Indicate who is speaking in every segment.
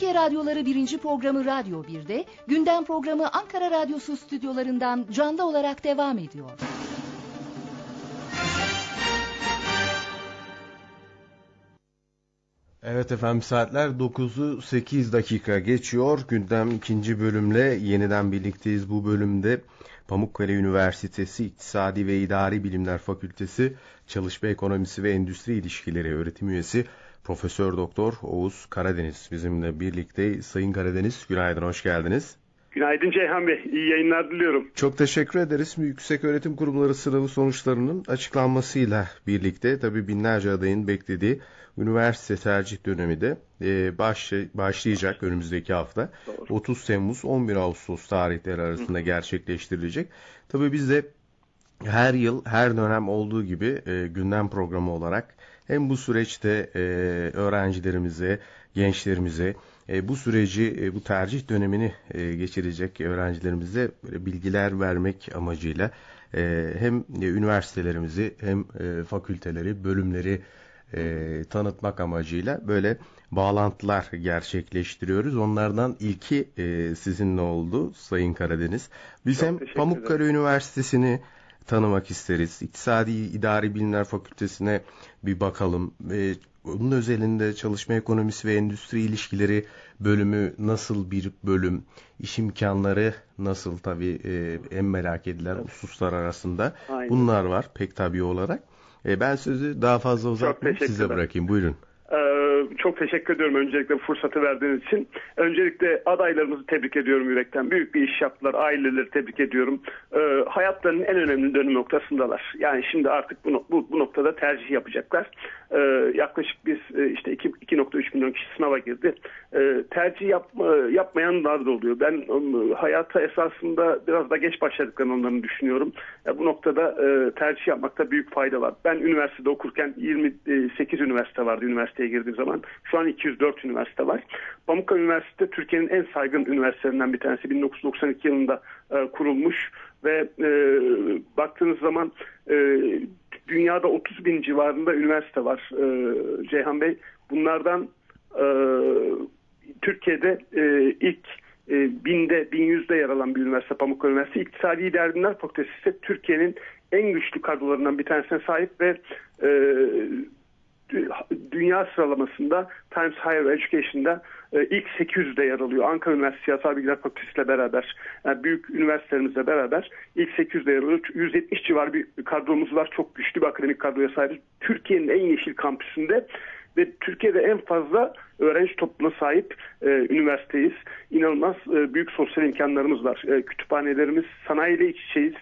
Speaker 1: Türkiye Radyoları 1. programı Radyo 1'de, gündem programı Ankara Radyosu stüdyolarından canlı olarak devam ediyor.
Speaker 2: Evet efendim saatler 9'u 8 dakika geçiyor. Gündem ikinci bölümle yeniden birlikteyiz. Bu bölümde Pamukkale Üniversitesi İktisadi ve İdari Bilimler Fakültesi Çalışma Ekonomisi ve Endüstri İlişkileri öğretim üyesi Profesör Doktor Oğuz Karadeniz bizimle birlikte. Sayın Karadeniz günaydın hoş geldiniz.
Speaker 3: Günaydın Ceyhan Bey. İyi yayınlar diliyorum.
Speaker 2: Çok teşekkür ederiz. Yüksek Öğretim Kurumları sınavı sonuçlarının açıklanmasıyla birlikte tabii binlerce adayın beklediği üniversite tercih dönemi de e, başlayacak önümüzdeki hafta. Doğru. 30 Temmuz 11 Ağustos tarihleri arasında gerçekleştirilecek. Tabii biz de her yıl her dönem olduğu gibi e, gündem programı olarak hem bu süreçte e, öğrencilerimize, gençlerimize e, bu süreci, e, bu tercih dönemini e, geçirecek öğrencilerimize bilgiler vermek amacıyla e, hem e, üniversitelerimizi hem e, fakülteleri, bölümleri e, tanıtmak amacıyla böyle bağlantılar gerçekleştiriyoruz. Onlardan ilki e, sizinle oldu Sayın Karadeniz. Biz Çok hem Pamukkale Üniversitesi'ni tanımak isteriz. İktisadi İdari Bilimler Fakültesine bir bakalım. E, onun özelinde çalışma ekonomisi ve endüstri ilişkileri bölümü nasıl bir bölüm, iş imkanları nasıl tabii e, en merak edilen hususlar arasında Aynen. bunlar var pek tabii olarak. E, ben sözü daha fazla uzatmayayım size bırakayım. Buyurun.
Speaker 3: Çok teşekkür ediyorum öncelikle fırsatı verdiğiniz için. Öncelikle adaylarımızı tebrik ediyorum yürekten. Büyük bir iş yaptılar. Aileleri tebrik ediyorum. Ee, hayatlarının en önemli dönüm noktasındalar. Yani şimdi artık bu, bu, bu noktada tercih yapacaklar. Ee, yaklaşık biz e, işte 2.3 milyon kişi sınava girdi. Ee, tercih yapma, yapmayanlar da oluyor. Ben um, hayata esasında biraz da geç başladıklarını onların düşünüyorum. Ya, bu noktada e, tercih yapmakta büyük fayda var. Ben üniversitede okurken 28 üniversite vardı üniversiteye girdiğim zaman. Şu an 204 üniversite var. Pamukkale Üniversitesi Türkiye'nin en saygın üniversitelerinden bir tanesi. 1992 yılında e, kurulmuş ve e, baktığınız zaman e, dünyada 30 bin civarında üniversite var e, Ceyhan Bey. Bunlardan e, Türkiye'de e, ilk e, binde, bin yüzde yer alan bir üniversite Pamukkale Üniversitesi. İktisadi İdari Fakültesi ise Türkiye'nin en güçlü kadrolarından bir tanesine sahip ve e, dünya sıralamasında Times Higher Education'da e, ilk 800'de yer alıyor. Ankara Üniversitesi Siyasal Bilgiler Fakültesi ile beraber, yani büyük üniversitelerimizle beraber ilk 800'de yer alıyor. 170 civar bir kadromuz var. Çok güçlü bir akademik kadroya sahip. Türkiye'nin en yeşil kampüsünde ve Türkiye'de en fazla öğrenci topluluğuna sahip e, üniversiteyiz. İnanılmaz e, büyük sosyal imkanlarımız var. E, kütüphanelerimiz, sanayiyle iç içeyiz.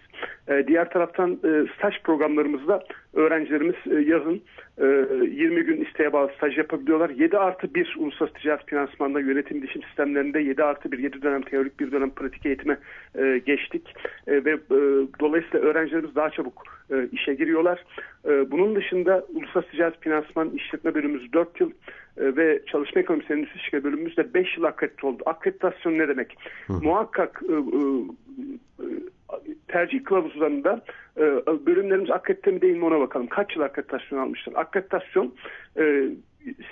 Speaker 3: E, diğer taraftan e, staj programlarımızda öğrencilerimiz e, yazın e, 20 gün isteğe bağlı staj yapabiliyorlar. 7 artı 1 uluslararası ticaret finansmanda yönetim bilişim sistemlerinde 7 artı 1, 7 dönem teorik bir dönem pratik eğitime e, geçtik. E, ve e, dolayısıyla öğrencilerimiz daha çabuk e, işe giriyorlar. E, bunun dışında uluslararası ticaret finansman işletme bölümümüz 4 yıl e, ve çalışma ekonomisi endüstri ilişkileri bölümümüz de 5 yıl akredite oldu. Akreditasyon ne demek? Hı. Muhakkak e, e, tercih kılavuzlarında e, bölümlerimiz akredite mi değil mi ona bakalım. Kaç yıl akreditasyon almışlar? Akreditasyon e,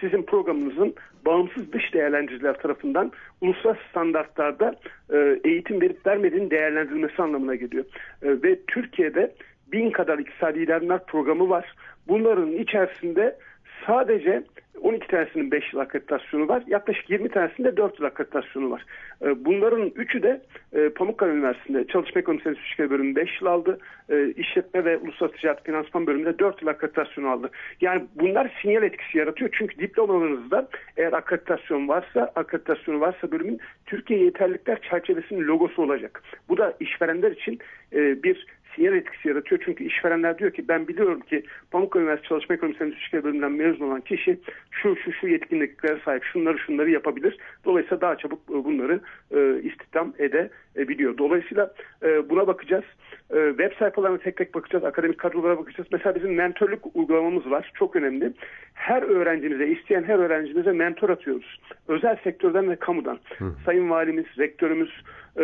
Speaker 3: sizin programınızın bağımsız dış değerlendiriciler tarafından uluslararası standartlarda e, eğitim verip vermediğinin değerlendirilmesi anlamına geliyor. E, ve Türkiye'de bin kadar iktisadi ilerlemeler programı var. Bunların içerisinde sadece 12 tanesinin 5 yıl akreditasyonu var. Yaklaşık 20 tanesinde 4 yıl akreditasyonu var. Ee, bunların üçü de e, Pamukkale Üniversitesi'nde Çalışma Ekonomisi Endüstri bölümü 5 yıl aldı. Ee, işletme ve Uluslararası Ticaret Finansman bölümünde 4 yıl akreditasyonu aldı. Yani bunlar sinyal etkisi yaratıyor. Çünkü diplomalarınızda eğer akreditasyon varsa, akreditasyonu varsa bölümün Türkiye yeterlilikler çerçevesinin logosu olacak. Bu da işverenler için e, bir sinyal etkisi yaratıyor. Çünkü işverenler diyor ki ben biliyorum ki Pamukkale Üniversitesi Çalışma Ekonomisi Endüstri bölümünden mezun olan kişi şu şu şu yetkinliklere sahip şunları şunları yapabilir. Dolayısıyla daha çabuk e, bunları e, istihdam edebiliyor. Dolayısıyla e, buna bakacağız. E, web sayfalarına tek tek bakacağız. Akademik kadrolara bakacağız. Mesela bizim mentorluk uygulamamız var. Çok önemli. Her öğrencimize, isteyen her öğrencimize mentor atıyoruz. Özel sektörden ve kamudan. Hı. Sayın Valimiz, Rektörümüz, e,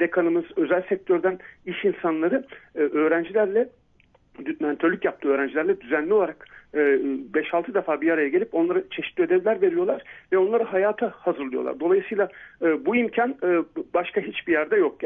Speaker 3: dekanımız, özel sektörden iş insanları e, öğrencilerle mentörlük yaptığı öğrencilerle düzenli olarak 5-6 e, defa bir araya gelip onlara çeşitli ödevler veriyorlar ve onları hayata hazırlıyorlar. Dolayısıyla e, bu imkan e, başka hiçbir yerde yok.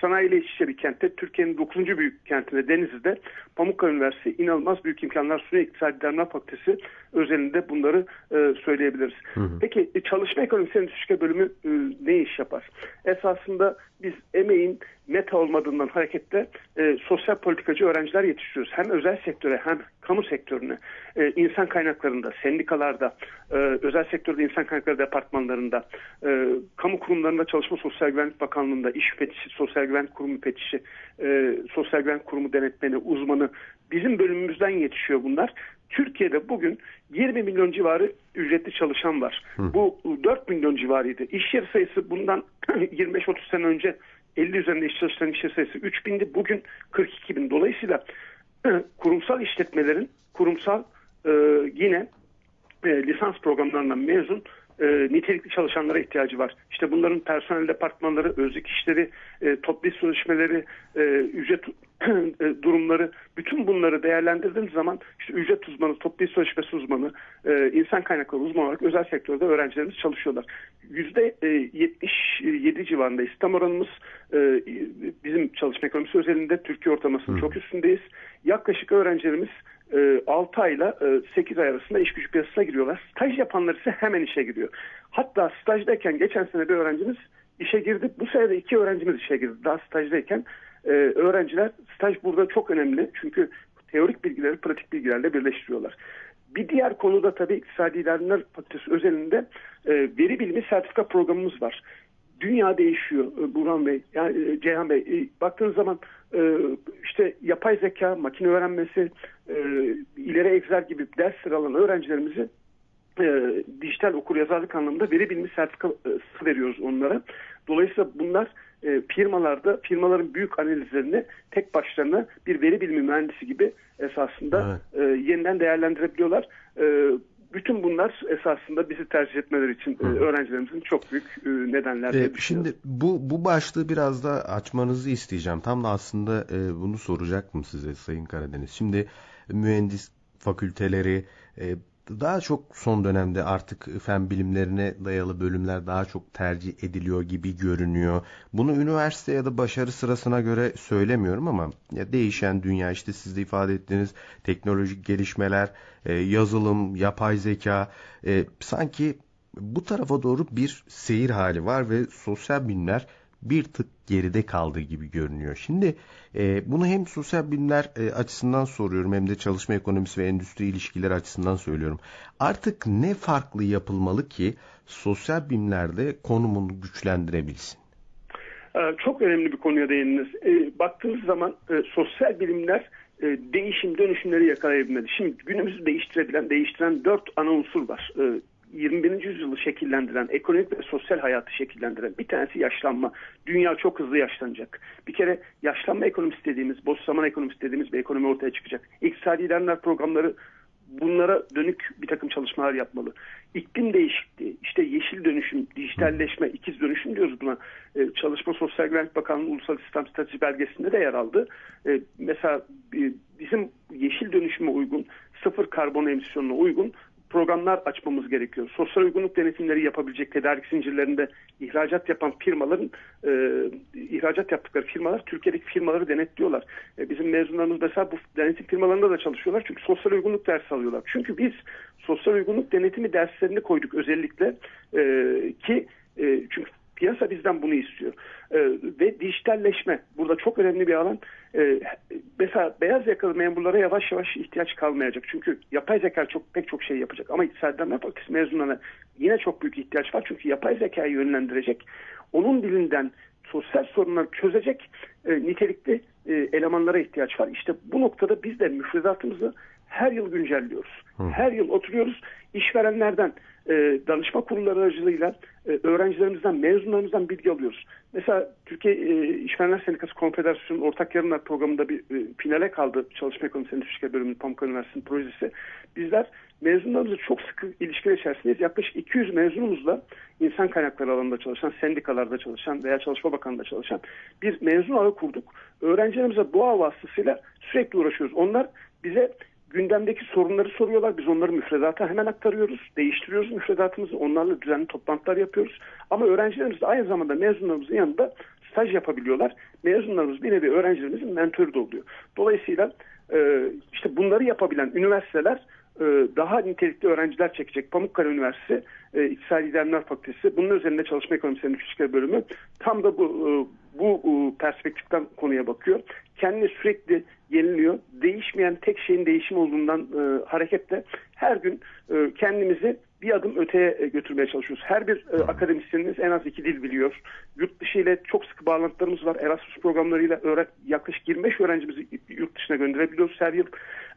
Speaker 3: Sanayiyle iç içe bir kentte, Türkiye'nin 9. büyük kentinde Denizli'de Pamukkale Üniversitesi inanılmaz büyük imkanlar sunuyor. İktisadi Dernek Fakültesi özelinde bunları e, söyleyebiliriz. Hı hı. Peki e, çalışma ekonomisi endüstri bölümü e, ne iş yapar? Esasında biz emeğin meta olmadığından hareketle e, sosyal politikacı öğrenciler yetiştiriyoruz. Hem özel sektöre hem kamu sektörüne, e, insan kaynaklarında, sendikalarda, e, özel sektörde insan kaynakları departmanlarında, e, kamu kurumlarında çalışma Sosyal Güvenlik Bakanlığı'nda, iş müfettişi, Sosyal Güvenlik Kurumu müfettişi, e, Sosyal Güvenlik Kurumu denetmeni, uzmanı bizim bölümümüzden yetişiyor bunlar. Türkiye'de bugün 20 milyon civarı ücretli çalışan var. Hı. Bu 4 milyon civarıydı. İş yeri sayısı bundan 25-30 sene önce 50 üzerinde iş çalışan iş yeri sayısı 3 bindi. Bugün 42 bin. Dolayısıyla kurumsal işletmelerin kurumsal e, yine e, lisans programlarından mezun e, nitelikli çalışanlara ihtiyacı var. İşte bunların personel departmanları, özlük işleri, e, toplu sözleşmeleri, e, ücret e, durumları, bütün bunları değerlendirdiğimiz zaman işte ücret uzmanı, toplu sözleşmesi uzmanı, e, insan kaynakları uzmanı olarak özel sektörde öğrencilerimiz çalışıyorlar. Yüzde e, 77 civarında İslam oranımız e, bizim çalışma ekonomisi özelinde Türkiye ortalamasının çok üstündeyiz. Yaklaşık öğrencilerimiz e, 6 ayla e, 8 ay arasında iş gücü piyasasına giriyorlar. Staj yapanlar ise hemen işe giriyor. Hatta stajdayken geçen sene bir öğrencimiz işe girdi. Bu sene de iki öğrencimiz işe girdi. Daha stajdayken e, öğrenciler staj burada çok önemli. Çünkü teorik bilgileri pratik bilgilerle birleştiriyorlar. Bir diğer konuda tabii İktisadi İdareler Fakültesi özelinde e, veri bilimi sertifika programımız var. Dünya değişiyor e, Burhan Bey, yani e, Ceyhan Bey. E, baktığınız zaman işte yapay zeka, makine öğrenmesi, ileri egzer gibi ders alan öğrencilerimizi e, dijital okur yazarlık anlamında veri bilimi sertifikası veriyoruz onlara. Dolayısıyla bunlar e, firmalarda firmaların büyük analizlerini tek başlarına bir veri bilimi mühendisi gibi esasında evet. e, yeniden değerlendirebiliyorlar. E, bütün bunlar esasında bizi tercih etmeleri için e, öğrencilerimizin çok büyük e, nedenler.
Speaker 2: E, şimdi bu bu başlığı biraz da açmanızı isteyeceğim. Tam da aslında e, bunu soracaktım size Sayın Karadeniz. Şimdi mühendis fakülteleri e, daha çok son dönemde artık fen bilimlerine dayalı bölümler daha çok tercih ediliyor gibi görünüyor. Bunu üniversite ya da başarı sırasına göre söylemiyorum ama ya değişen dünya işte siz de ifade ettiğiniz teknolojik gelişmeler, e, yazılım, yapay zeka e, sanki bu tarafa doğru bir seyir hali var ve sosyal bilimler bir tık geride kaldığı gibi görünüyor. Şimdi e, bunu hem sosyal bilimler e, açısından soruyorum hem de çalışma ekonomisi ve endüstri ilişkileri açısından söylüyorum. Artık ne farklı yapılmalı ki sosyal bilimlerde konumunu güçlendirebilsin?
Speaker 3: Ee, çok önemli bir konuya değindiniz. E, baktığınız zaman e, sosyal bilimler e, değişim dönüşümleri yakalayabilmeli. Şimdi günümüzü değiştirebilen, değiştiren dört ana unsur var. E, 21. yüzyılı şekillendiren, ekonomik ve sosyal hayatı şekillendiren bir tanesi yaşlanma. Dünya çok hızlı yaşlanacak. Bir kere yaşlanma ekonomisi dediğimiz, boş zaman ekonomisi dediğimiz bir ekonomi ortaya çıkacak. İktisadi ilerler programları bunlara dönük bir takım çalışmalar yapmalı. İklim değişikliği, işte yeşil dönüşüm, dijitalleşme, ikiz dönüşüm diyoruz buna. Ee, Çalışma Sosyal Güvenlik Bakanlığı Ulusal İslam Strateji belgesinde de yer aldı. Ee, mesela e, bizim yeşil dönüşüme uygun, sıfır karbon emisyonuna uygun programlar açmamız gerekiyor. Sosyal uygunluk denetimleri yapabilecek tedarik zincirlerinde ihracat yapan firmaların e, ihracat yaptıkları firmalar Türkiye'deki firmaları denetliyorlar. E, bizim mezunlarımız mesela bu denetim firmalarında da çalışıyorlar. Çünkü sosyal uygunluk dersi alıyorlar. Çünkü biz sosyal uygunluk denetimi derslerini koyduk özellikle e, ki e, çünkü Piyasa bizden bunu istiyor. E, ve dijitalleşme burada çok önemli bir alan. E, mesela beyaz yakalı memurlara yavaş yavaş ihtiyaç kalmayacak. Çünkü yapay zeka çok pek çok şey yapacak. Ama iktisaddan fakültesi mezunlarına yine çok büyük ihtiyaç var. Çünkü yapay zekayı yönlendirecek. Onun dilinden sosyal sorunları çözecek e, nitelikli e, elemanlara ihtiyaç var. İşte bu noktada biz de müfredatımızı her yıl güncelliyoruz. Hı. Her yıl oturuyoruz. İşverenlerden e, danışma kurulları aracılığıyla öğrencilerimizden, mezunlarımızdan bilgi alıyoruz. Mesela Türkiye e, İşverenler Sendikası Konfederasyonu Ortak Yarınlar Programı'nda bir e, finale kaldı Çalışma Ekonomisi Endüstri Bölümü Pamukkale Üniversitesi'nin projesi. Bizler mezunlarımızla çok sıkı ilişkiler içerisindeyiz. Yaklaşık 200 mezunumuzla insan kaynakları alanında çalışan, sendikalarda çalışan veya Çalışma Bakanlığı'nda çalışan bir mezun ağı kurduk. Öğrencilerimize bu ağ vasıtasıyla sürekli uğraşıyoruz. Onlar bize gündemdeki sorunları soruyorlar. Biz onları müfredata hemen aktarıyoruz. Değiştiriyoruz müfredatımızı. Onlarla düzenli toplantılar yapıyoruz. Ama öğrencilerimiz de aynı zamanda mezunlarımızın yanında staj yapabiliyorlar. Mezunlarımız bir nevi öğrencilerimizin mentörü de oluyor. Dolayısıyla e, işte bunları yapabilen üniversiteler e, daha nitelikli öğrenciler çekecek. Pamukkale Üniversitesi e, İktisadi İdealimler Fakültesi bunun üzerinde çalışma ekonomisi endüstri bölümü tam da bu e, bu e, perspektiften konuya bakıyor. Kendini sürekli yeniliyor. Değişmeyen tek şeyin değişim olduğundan e, hareketle her gün e, kendimizi bir adım öteye götürmeye çalışıyoruz. Her bir e, akademisyenimiz en az iki dil biliyor. Yurt dışı ile çok sıkı bağlantılarımız var. Erasmus programlarıyla yaklaşık 25 öğrencimizi yurt dışına gönderebiliyoruz her yıl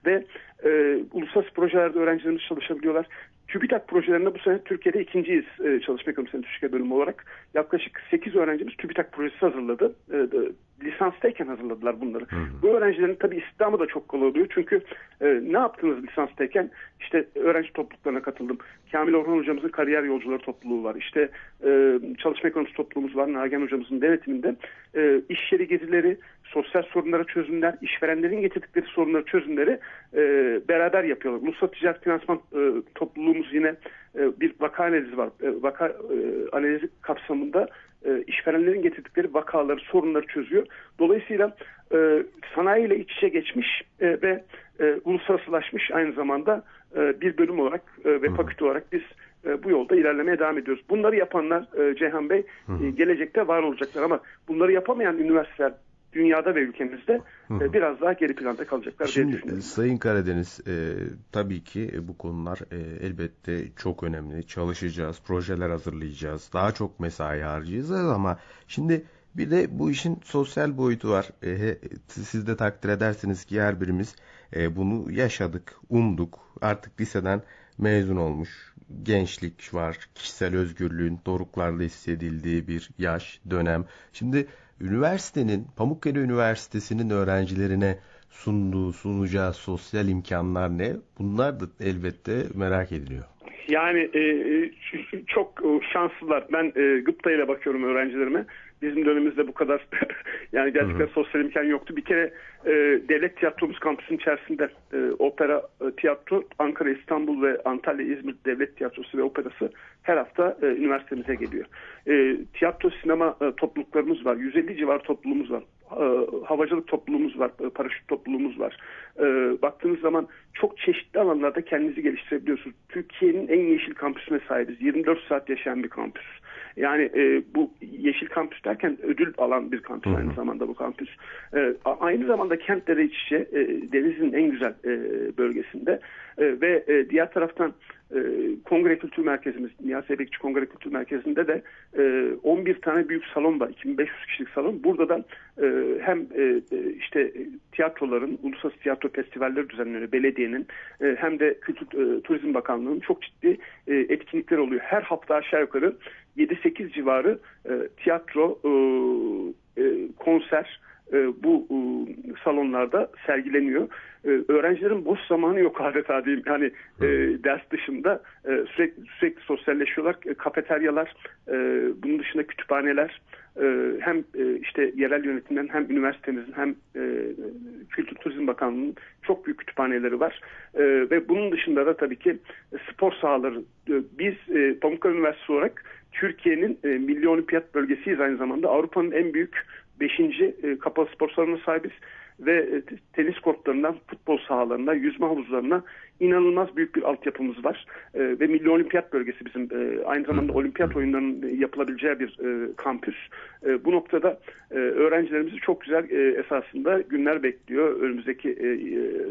Speaker 3: ve e, uluslararası projelerde öğrencilerimiz çalışabiliyorlar. TÜBİTAK projelerinde bu sene Türkiye'de ikinciyiz e, çalışma ekonomisi endüstri bölümü olarak. Yaklaşık 8 öğrencimiz TÜBİTAK projesi hazırladı. E, de, lisanstayken hazırladılar bunları. Hı hı. Bu öğrencilerin tabii istihdamı da çok kolay oluyor. Çünkü e, ne yaptınız lisanstayken? İşte öğrenci topluluklarına katıldım. Kamil Orhan hocamızın kariyer yolcuları topluluğu var. İşte e, çalışma ekonomisi topluluğumuz var. Nagihan hocamızın denetiminde e, iş yeri gezileri, sosyal sorunlara çözümler, işverenlerin getirdikleri sorunları çözümleri e, beraber yapıyorlar. Ulusal Ticaret Finansman e, topluluğumuz yine e, bir vaka analizi var. E, vaka e, analizi kapsamında e, işverenlerin getirdikleri vakaları, sorunları çözüyor. Dolayısıyla e, sanayiyle iç içe geçmiş e, ve e, uluslararasılaşmış aynı zamanda e, bir bölüm olarak e, ve fakülte olarak biz e, bu yolda ilerlemeye devam ediyoruz. Bunları yapanlar e, Ceyhan Bey e, gelecekte var olacaklar ama bunları yapamayan üniversiteler dünyada ve ülkemizde e, biraz daha geri planda kalacaklar
Speaker 2: Şimdi,
Speaker 3: diye düşünüyorum.
Speaker 2: Sayın Karadeniz e, tabii ki bu konular e, elbette çok önemli. Çalışacağız, projeler hazırlayacağız, daha çok mesai harcayacağız ama şimdi bir de bu işin sosyal boyutu var. E, siz de takdir edersiniz ki her birimiz e, bunu yaşadık, umduk. Artık liseden mezun olmuş, gençlik var, kişisel özgürlüğün doruklarda hissedildiği bir yaş, dönem. Şimdi üniversitenin, Pamukkale Üniversitesi'nin öğrencilerine sunduğu, sunacağı sosyal imkanlar ne? Bunlar da elbette merak ediliyor.
Speaker 3: Yani e, çok şanslılar. Ben e, gıpta ile bakıyorum öğrencilerime. Bizim dönemimizde bu kadar yani gerçekten hı hı. sosyal imkan yoktu. Bir kere e, devlet tiyatromuz kampüsün içerisinde e, opera, e, tiyatro, Ankara, İstanbul ve Antalya, İzmir devlet tiyatrosu ve operası her hafta e, üniversitemize geliyor. E, tiyatro, sinema e, topluluklarımız var. 150 civar topluluğumuz var. E, havacılık topluluğumuz var. E, paraşüt topluluğumuz var. E, baktığınız zaman çok çeşitli alanlarda kendinizi geliştirebiliyorsunuz. Türkiye'nin en yeşil kampüsüne sahibiz. 24 saat yaşayan bir kampüs. Yani e, bu yeşil kampüs derken ödül alan bir kampüs aynı zamanda bu kampüs. E, aynı zamanda kentlere iç içe e, denizin en güzel e, bölgesinde e, ve e, diğer taraftan e, Kongre Kültür Merkezimiz, Niyazi Bekçi Kongre Kültür Merkezi'nde de e, 11 tane büyük salon var. 2500 kişilik salon. Burada da e, hem e, işte tiyatroların, uluslararası tiyatro festivalleri düzenleniyor. Belediyenin e, hem de Kültür e, Turizm Bakanlığı'nın çok ciddi e, etkinlikleri oluyor. Her hafta aşağı yukarı 7-8 civarı e, tiyatro, e, e, konser, e, bu e, salonlarda sergileniyor. E, öğrencilerin boş zamanı yok adeta diyeyim. Yani e, ders dışında e, sürekli sürekli sosyalleşiyorlar. E, kafeteryalar, e, bunun dışında kütüphaneler, e, hem e, işte yerel yönetimden hem üniversitemizin hem e, Kültür Turizm Bakanlığı'nın çok büyük kütüphaneleri var. E, ve bunun dışında da tabii ki spor sahaları. E, biz e, Pamukkale Üniversitesi olarak Türkiye'nin e, Milli Olimpiyat Bölgesiyiz aynı zamanda. Avrupa'nın en büyük 5. E, kapalı spor salonuna sahibiz ve e, tenis kortlarından futbol sahalarına, yüzme havuzlarına inanılmaz büyük bir altyapımız var. E, ve Milli Olimpiyat Bölgesi bizim e, aynı zamanda olimpiyat oyunlarının yapılabileceği bir e, kampüs. E, bu noktada e, öğrencilerimizi çok güzel e, esasında günler bekliyor önümüzdeki e,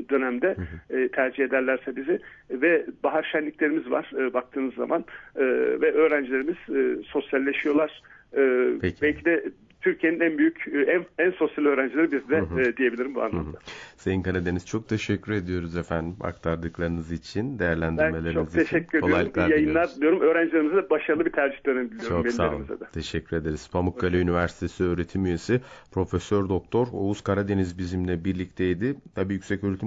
Speaker 3: dönemde e, tercih ederlerse bizi ve bahar şenliklerimiz var e, baktığınız zaman e, ve öğrencilerimiz e, sosyalleşiyorlar. E,
Speaker 2: Peki.
Speaker 3: belki de Türkiye'nin en büyük, en, en sosyal öğrencileri biz de e, diyebilirim bu anlamda.
Speaker 2: Hı hı. Sayın Karadeniz çok teşekkür ediyoruz efendim aktardıklarınız için,
Speaker 3: Ben
Speaker 2: değerlendirmeleriniz
Speaker 3: çok
Speaker 2: için.
Speaker 3: teşekkür ediyorum.
Speaker 2: Kolaylıklar
Speaker 3: İyi yayınlar
Speaker 2: diliyoruz.
Speaker 3: diliyorum. Öğrencilerimize de başarılı bir tercih dönemi diliyorum.
Speaker 2: Çok sağ olun.
Speaker 3: de.
Speaker 2: Teşekkür ederiz. Pamukkale Üniversitesi öğretim üyesi Profesör Doktor Oğuz Karadeniz bizimle birlikteydi. Tabii Yüksek Öğretim